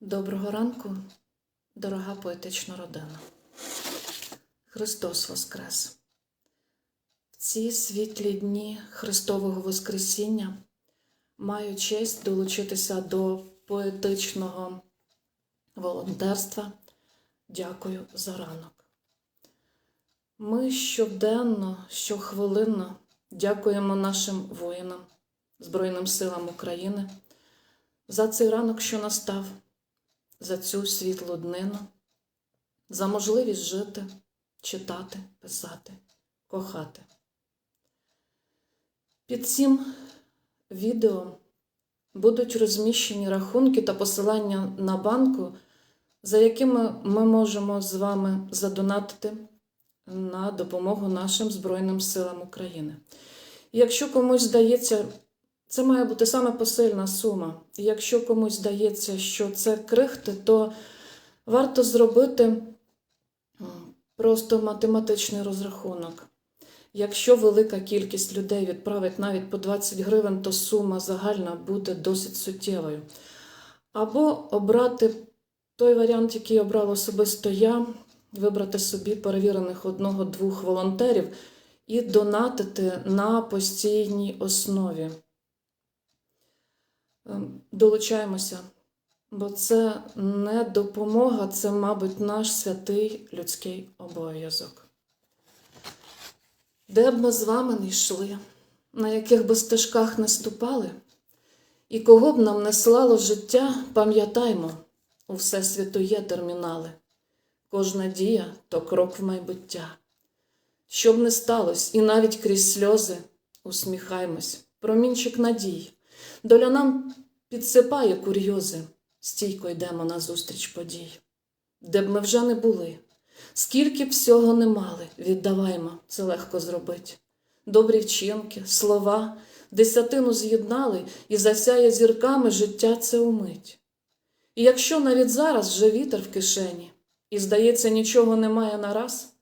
Доброго ранку, дорога поетична родина. Христос Воскрес! В ці світлі дні Христового Воскресіння маю честь долучитися до поетичного волонтерства. Дякую за ранок. Ми щоденно, щохвилинно дякуємо нашим воїнам, Збройним силам України за цей ранок, що настав за цю світлу днину, за можливість жити, читати, писати, кохати. Під цим відео будуть розміщені рахунки та посилання на банку, за якими ми можемо з вами задонатити на допомогу нашим Збройним силам України. Якщо комусь здається, це має бути саме посильна сума. І якщо комусь здається, що це крихти, то варто зробити просто математичний розрахунок. Якщо велика кількість людей відправить навіть по 20 гривень, то сума загальна буде досить суттєвою. Або обрати той варіант, який обрав особисто я, вибрати собі перевірених одного-двох волонтерів і донатити на постійній основі. Ем, Долучаємося, бо це не допомога, це, мабуть, наш святий людський обов'язок. Де б ми з вами не йшли, на яких би стежках не ступали, і кого б нам не слало життя, пам'ятаймо, у Всесвіту є термінали. Кожна дія то крок в майбуття. Щоб не сталося, і навіть крізь сльози усміхаймось, промінчик надій. Доля нам підсипає курйози, стійко йдемо назустріч подій. Де б ми вже не були, скільки б всього не мали, віддаваймо, це легко зробить. Добрі вчинки, слова, десятину з'єднали і засяє зірками життя це умить. І якщо навіть зараз вже вітер в кишені, і, здається, нічого немає нараз,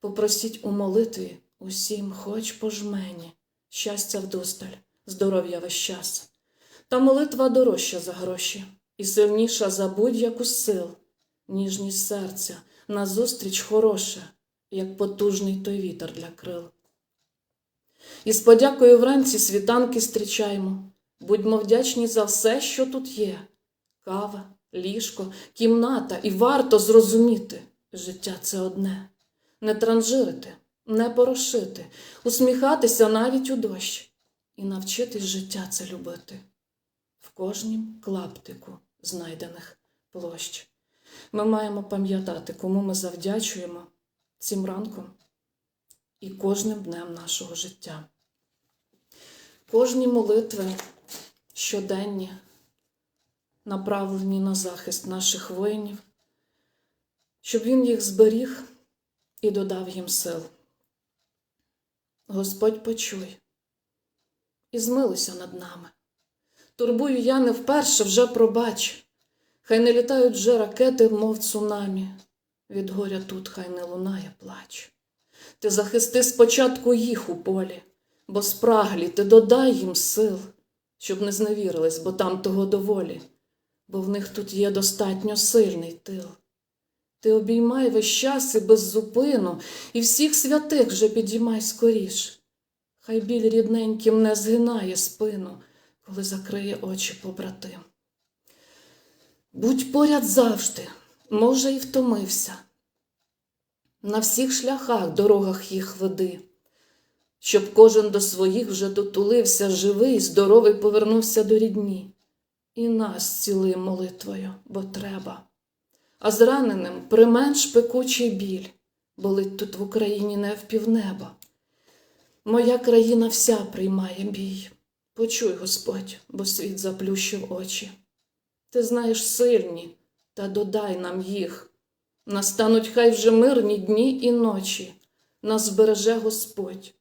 попросіть у молитві усім, хоч по жмені, щастя вдосталь, здоров'я весь час. Та молитва дорожча за гроші і сильніша за будь-яку сил, ніжність серця, назустріч хороше, як потужний той вітер для крил. І з подякою вранці світанки зустрічаємо, будьмо вдячні за все, що тут є. Кава, ліжко, кімната, і варто зрозуміти, життя це одне, не транжирити, не порошити, усміхатися навіть у дощ і навчитись життя це любити в кожнім клаптику знайдених площ. Ми маємо пам'ятати, кому ми завдячуємо цим ранком і кожним днем нашого життя. Кожні молитви щоденні, направлені на захист наших воїнів, щоб він їх зберіг і додав їм сил. Господь почуй і змилися над нами. Турбую я не вперше вже пробач. Хай не літають вже ракети, мов цунамі. Від горя тут хай не лунає плач. Ти захисти спочатку їх у полі, бо спраглі ти додай їм сил, щоб не зневірились, бо там того доволі, бо в них тут є достатньо сильний тил. Ти обіймай весь час і без зупину, і всіх святих вже підіймай скоріш. Хай біль рідненьким не згинає спину коли закриє очі побратим. Будь поряд завжди, може, і втомився. На всіх шляхах, дорогах їх веди, щоб кожен до своїх вже дотулився, живий, здоровий повернувся до рідні. І нас цілує молитвою, бо треба. А зраненим применш пекучий біль, болить тут в Україні не впівнеба. Моя країна вся приймає бій. Почуй, Господь, бо світ заплющив очі. Ти знаєш сильні, та додай нам їх. Настануть хай вже мирні дні і ночі, нас збереже Господь,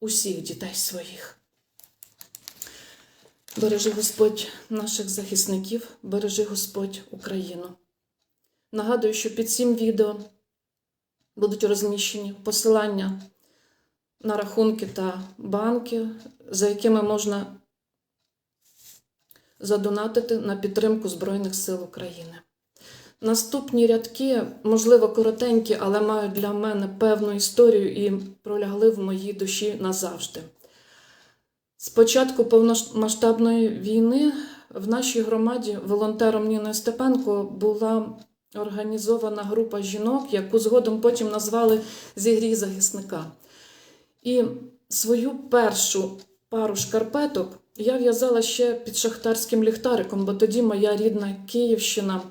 усіх дітей своїх. Бережи Господь наших захисників, бережи Господь Україну. Нагадую, що під цим відео будуть розміщені посилання на рахунки та банки, за якими можна задонатити на підтримку Збройних сил України. Наступні рядки, можливо, коротенькі, але мають для мене певну історію і пролягли в моїй душі назавжди. З початку повномасштабної війни в нашій громаді волонтером Ніною Степенко була організована група жінок, яку згодом потім назвали Зігрій захисника. І свою першу пару шкарпеток я в'язала ще під шахтарським ліхтариком, бо тоді моя рідна Київщина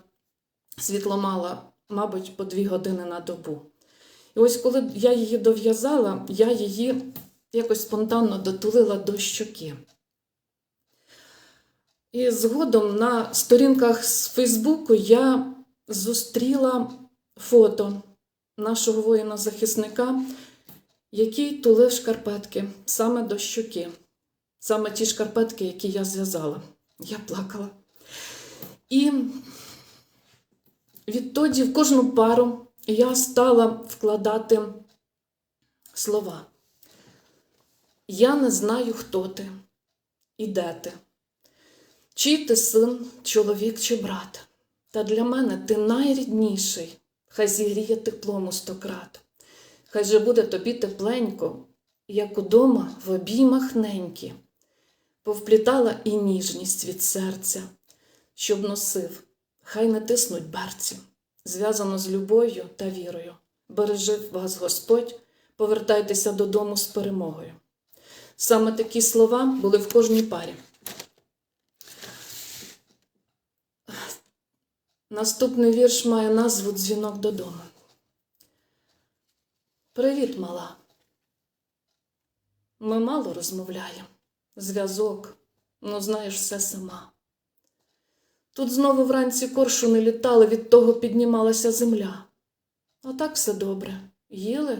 світло мала, мабуть, по дві години на добу. І ось коли я її дов'язала, я її якось спонтанно дотулила до щоки. І згодом на сторінках з Фейсбуку я зустріла фото нашого воїна-захисника, який тулив шкарпетки саме до щоки, саме ті шкарпетки, які я зв'язала. Я плакала. І відтоді в кожну пару я стала вкладати слова. Я не знаю, хто ти і де ти, чий ти син, чоловік чи брат. Та для мене ти найрідніший, хай зігріє теплом у стократ. Хай же буде тобі тепленько, як удома в обіймах ненькі, повплітала і ніжність від серця, щоб носив, хай не тиснуть берці, зв'язано з любов'ю та вірою. Бережи вас Господь, повертайтеся додому з перемогою. Саме такі слова були в кожній парі. Наступний вірш має назву Дзвінок додому. Привіт, мала. Ми мало розмовляємо. Зв'язок, ну знаєш все сама. Тут знову вранці коршуни літали, від того піднімалася земля. А так все добре. Їли?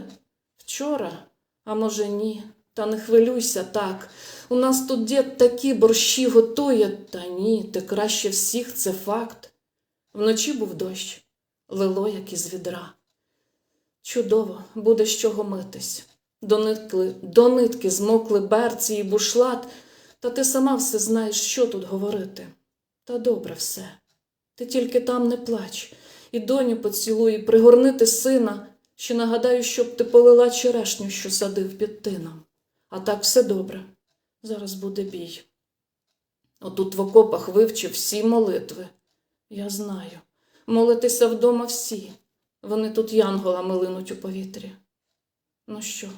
Вчора, а може, ні. Та не хвилюйся так. У нас тут дід такі борщі готує, та ні, ти краще всіх, це факт. Вночі був дощ, лило, як із відра. Чудово, буде з чого митись. До нитки, до нитки змокли берці і бушлат, та ти сама все знаєш, що тут говорити. Та добре все. Ти тільки там не плач, і доню поцілуй, і пригорнити сина, ще нагадаю, щоб ти полила черешню, що садив під тином. А так все добре. Зараз буде бій. Отут в окопах вивчив всі молитви. Я знаю. Молитися вдома всі. Вони тут янголами линуть у повітрі. Ну що,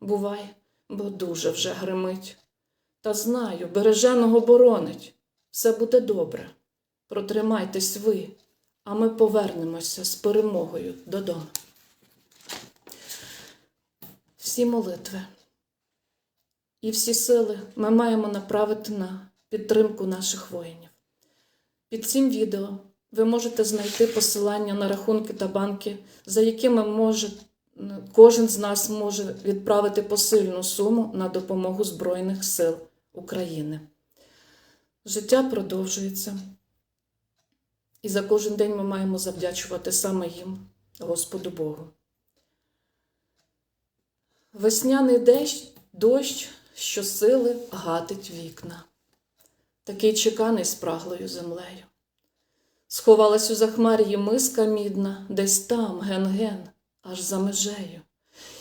бувай, бо дуже вже гримить. Та знаю, береженого боронить. Все буде добре. Протримайтесь ви, а ми повернемося з перемогою додому. Всі молитви і всі сили ми маємо направити на підтримку наших воїнів. Під цим відео ви можете знайти посилання на рахунки та банки, за якими може, кожен з нас може відправити посильну суму на допомогу Збройних сил України. Життя продовжується, і за кожен день ми маємо завдячувати саме їм, Господу Богу. Весняний дощ, дощ щосили гатить вікна, такий чеканий спраглою землею. Сховалась у захмар'ї миска мідна, десь там, ген-ген, аж за межею.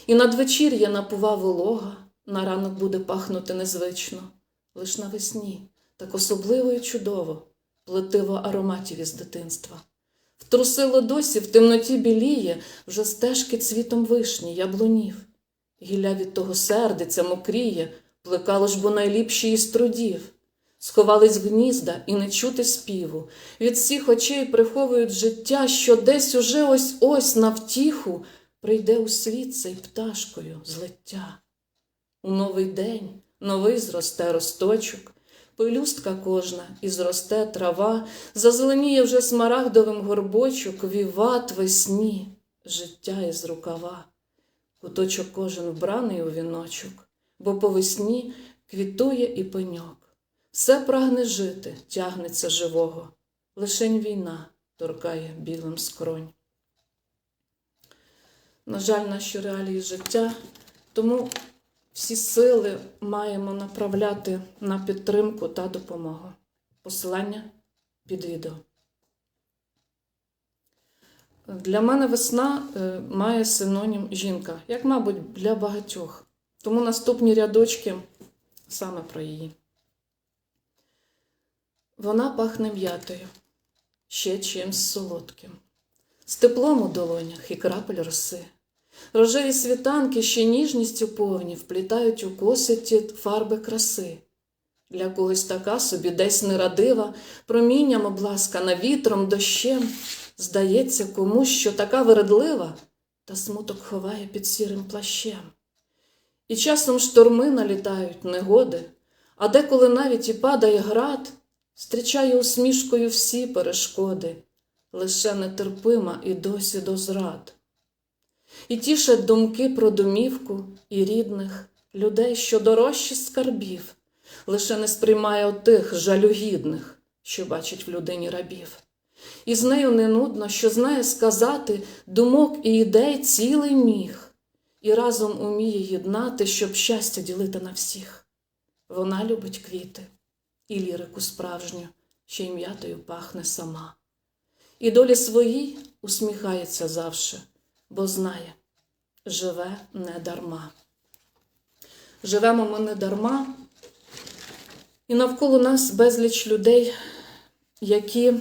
І надвечір'я напува волога, на ранок буде пахнути незвично, лиш навесні, так особливо і чудово, плетиво ароматів із дитинства. Втрусило досі в темноті біліє, вже стежки цвітом вишні, яблунів. Гілля від того сердиться, мокріє, плекало ж бо найліпші із трудів. Сховались гнізда і не чути співу. Від всіх очей приховують життя, що десь уже ось ось на втіху прийде у світ цей пташкою злиття. У новий день новий зросте росточок, пелюстка кожна і зросте трава, зазеленіє вже смарагдовим горбочок, віват весні, життя із рукава. Куточок кожен вбраний у віночок, бо по весні квітує і пеньок. Все прагне жити, тягнеться живого, лишень війна торкає білим скронь. На жаль, наші реалії життя, тому всі сили маємо направляти на підтримку та допомогу. Посилання під відео. Для мене весна е, має синонім жінка, як, мабуть, для багатьох. Тому наступні рядочки саме про її. Вона пахне м'ятою, ще чимсь солодким, з теплом у долонях і крапель роси. Рожеві світанки ще ніжністю повні вплітають у коси ті фарби краси. Для когось така собі десь нерадива, промінням обласкана вітром, дощем. Здається комусь, що така вередлива, та смуток ховає під сірим плащем. І часом шторми налітають негоди, а деколи навіть і падає град, зустрічає усмішкою всі перешкоди, лише нетерпима і досі до зрад. І тішать думки про домівку і рідних людей, що дорожчі скарбів, лише не сприймає отих жалюгідних, що бачить в людині рабів. І з нею не нудно, що знає сказати думок і ідей цілий міг, і разом уміє єднати, щоб щастя ділити на всіх. Вона любить квіти і лірику справжню, ще й м'ятою пахне сама. І долі своїй усміхається завше, бо знає, живе не дарма. Живемо ми не дарма, і навколо нас безліч людей, які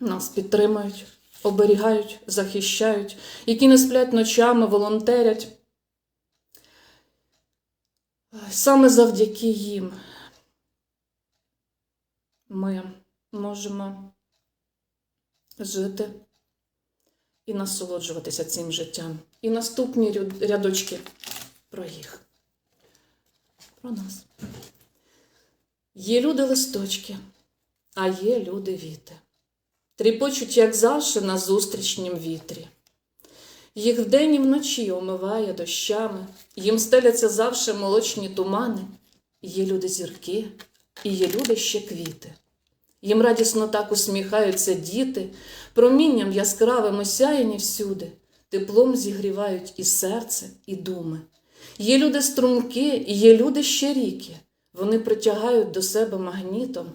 нас підтримують, оберігають, захищають, які не сплять ночами, волонтерять. Саме завдяки їм ми можемо жити і насолоджуватися цим життям. І наступні рядочки про їх, про нас. Є люди листочки, а є люди віти тріпочуть, як завше, на зустрічнім вітрі. Їх вдень і вночі омиває дощами, їм стеляться завше молочні тумани. Є люди зірки, і є люди ще квіти. Їм радісно так усміхаються діти, промінням яскравим осяяні всюди, теплом зігрівають і серце, і думи. Є люди струмки, і є люди ще ріки. Вони притягають до себе магнітом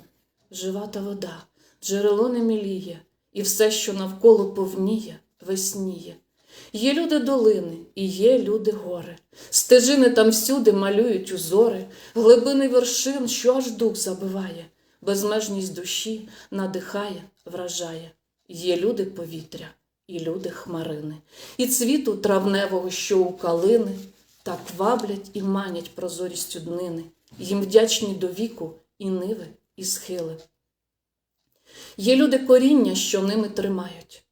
жива та вода джерело не міліє, і все, що навколо повніє, весніє. Є люди долини, і є люди гори, стежини там всюди малюють узори, глибини вершин, що аж дух забиває, безмежність душі надихає, вражає. Є люди повітря, і люди хмарини, і цвіту травневого, що у калини, так ваблять і манять прозорістю днини, їм вдячні до віку і ниви, і схили. Є люди коріння, що ними тримають,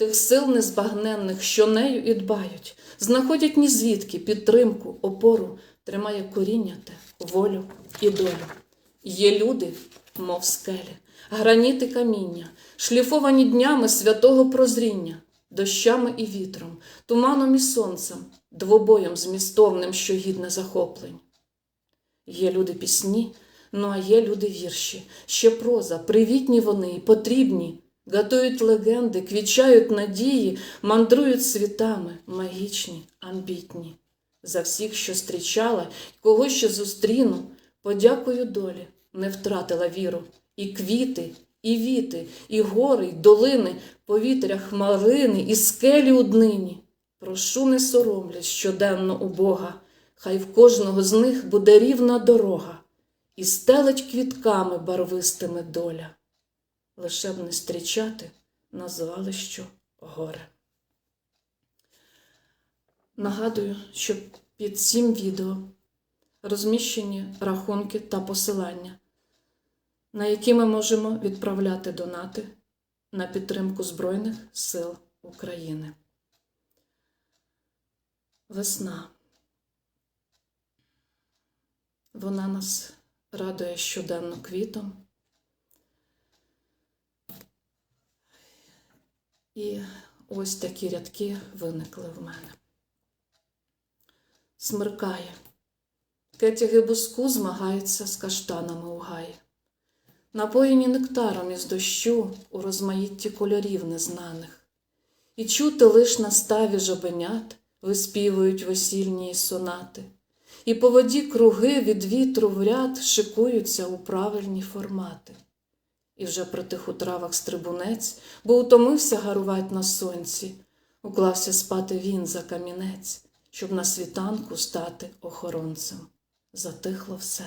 тих сил незбагненних, що нею і дбають, знаходять ні звідки підтримку, опору, тримає коріння те, волю і долю. Є люди, мов скелі, граніти каміння, шліфовані днями святого прозріння, дощами і вітром, туманом і сонцем, двобоєм змістовним, що гідне захоплень. Є люди пісні, Ну, а є люди вірші, ще проза, привітні вони потрібні, готують легенди, квічають надії, мандрують світами, магічні, амбітні. За всіх, що зустрічала, кого ще зустріну, подякую долі, не втратила віру. І квіти, і віти, і гори, й долини, повітря хмарини, і скелі у днині. Прошу, не соромлять щоденно у Бога, хай в кожного з них буде рівна дорога і стелить квітками барвистими доля. Лише б не стрічати назвали що горе. Нагадую, що під цим відео розміщені рахунки та посилання, на які ми можемо відправляти донати на підтримку Збройних сил України. Весна. Вона нас радує щоденно квітом. І ось такі рядки виникли в мене. Смеркає. Кетяги буску змагаються з каштанами у гаї. Напоєні нектаром із дощу у розмаїтті кольорів незнаних. І чути лиш на ставі жабенят виспівують весільні сонати. і по воді круги від вітру в ряд шикуються у правильні формати. І вже притих у травах стрибунець, бо утомився гарувать на сонці, уклався спати він за камінець, щоб на світанку стати охоронцем. Затихло все.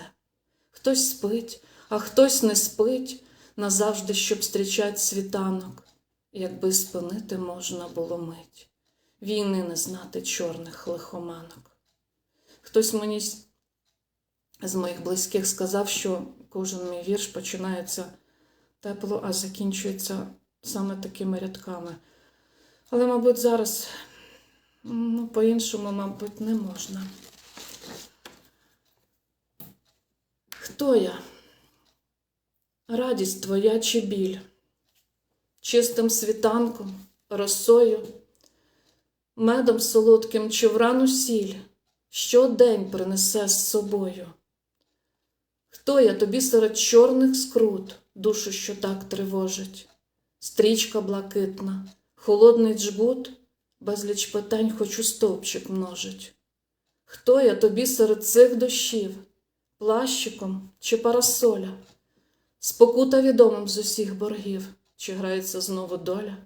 Хтось спить, а хтось не спить, назавжди, щоб зустрічать світанок, якби спинити можна було мить, війни не знати чорних лихоманок. Хтось мені з моїх близьких сказав, що кожен мій вірш починається тепло, а закінчується саме такими рядками. Але, мабуть, зараз ну, по-іншому, мабуть, не можна. Хто я? Радість твоя чи біль? Чистим світанком, росою, медом солодким чи врану сіль, щодень принесе з собою. Хто я тобі серед чорних скрут, душу, що так тривожить? Стрічка блакитна, холодний джгут, безліч питань хочу стовпчик множить. Хто я тобі серед цих дощів, плащиком чи парасоля? Спокута відомим з усіх боргів, чи грається знову доля?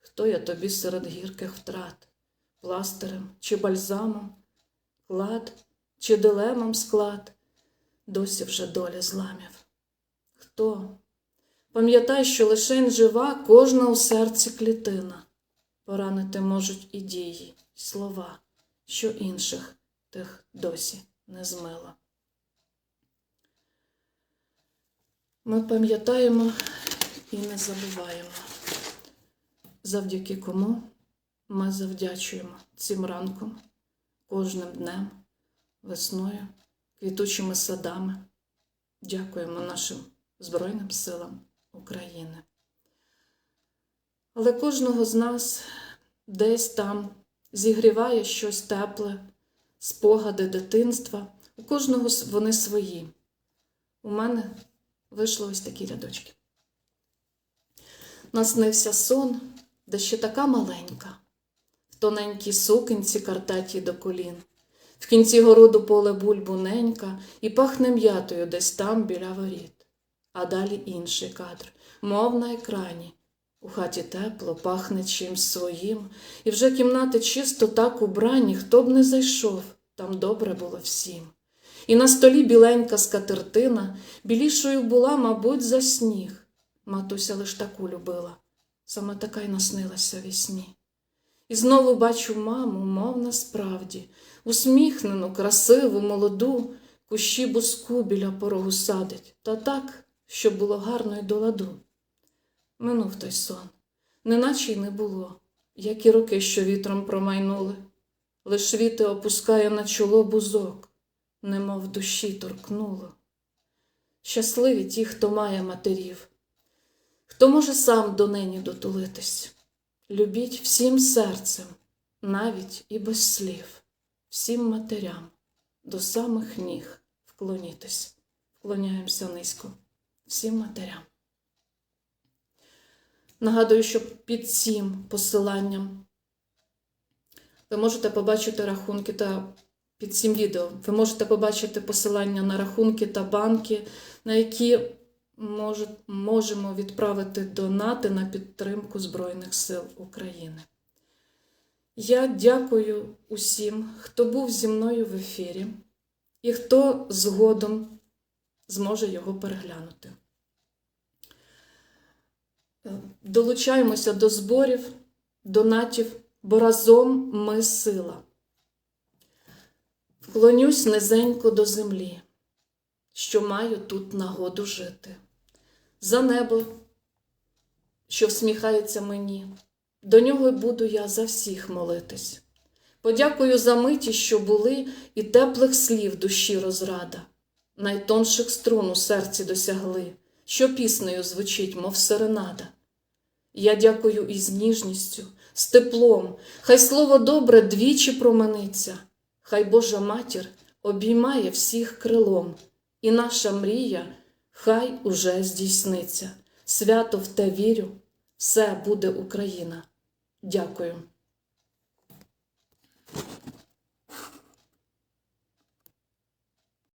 Хто я тобі серед гірких втрат, пластирем чи бальзамом, клад чи дилемом склад, досі вже доля зламів. Хто? Пам'ятай, що лишень жива кожна у серці клітина. Поранити можуть і дії, й слова, що інших тих досі не змила. Ми пам'ятаємо і не забуваємо, завдяки кому ми завдячуємо цим ранком, кожним днем, весною, квітучими садами. Дякуємо нашим Збройним силам України. Але кожного з нас десь там зігріває щось тепле, спогади дитинства. У кожного вони свої. У мене вийшло ось такі рядочки. Наснився сон, де ще така маленька, в тоненькій сукенці картаті до колін. В кінці городу поле бульбу ненька і пахне м'ятою десь там біля воріт. А далі інший кадр, мов на екрані. У хаті тепло, пахне чимсь своїм, і вже кімнати чисто так убрані, хто б не зайшов, там добре було всім. І на столі біленька скатертина, білішою була, мабуть, за сніг. Матуся лиш таку любила, саме така й наснилася вісні. І знову бачу маму, мов насправді, усміхнену, красиву, молоду, кущі буску біля порогу садить, та так, щоб було гарно й до ладу. Минув той сон, неначе й не було, як і роки, що вітром промайнули. Лиш віти опускає на чоло бузок, немов душі торкнуло. Щасливі ті, хто має матерів, хто може сам до нині дотулитись. Любіть всім серцем, навіть і без слів, всім матерям до самих ніг вклонітись. Вклоняємося низько всім матерям. Нагадую, що під цим посиланням ви можете побачити рахунки та під цим відео ви можете побачити посилання на рахунки та банки, на які можемо відправити донати на підтримку Збройних сил України. Я дякую усім, хто був зі мною в ефірі і хто згодом зможе його переглянути. Е, Долучаємося до зборів, донатів, бо разом ми сила. Вклонюсь низенько до землі, що маю тут нагоду жити, за небо, що всміхається мені, до нього й буду я за всіх молитись. Подякую за миті, що були, і теплих слів душі розрада, найтонших струн у серці досягли, що піснею звучить, мов серенада. Я дякую із ніжністю, з теплом, хай слово добре двічі промениться, хай Божа матір обіймає всіх крилом, і наша мрія хай уже здійсниться. Свято в те вірю, все буде Україна. Дякую.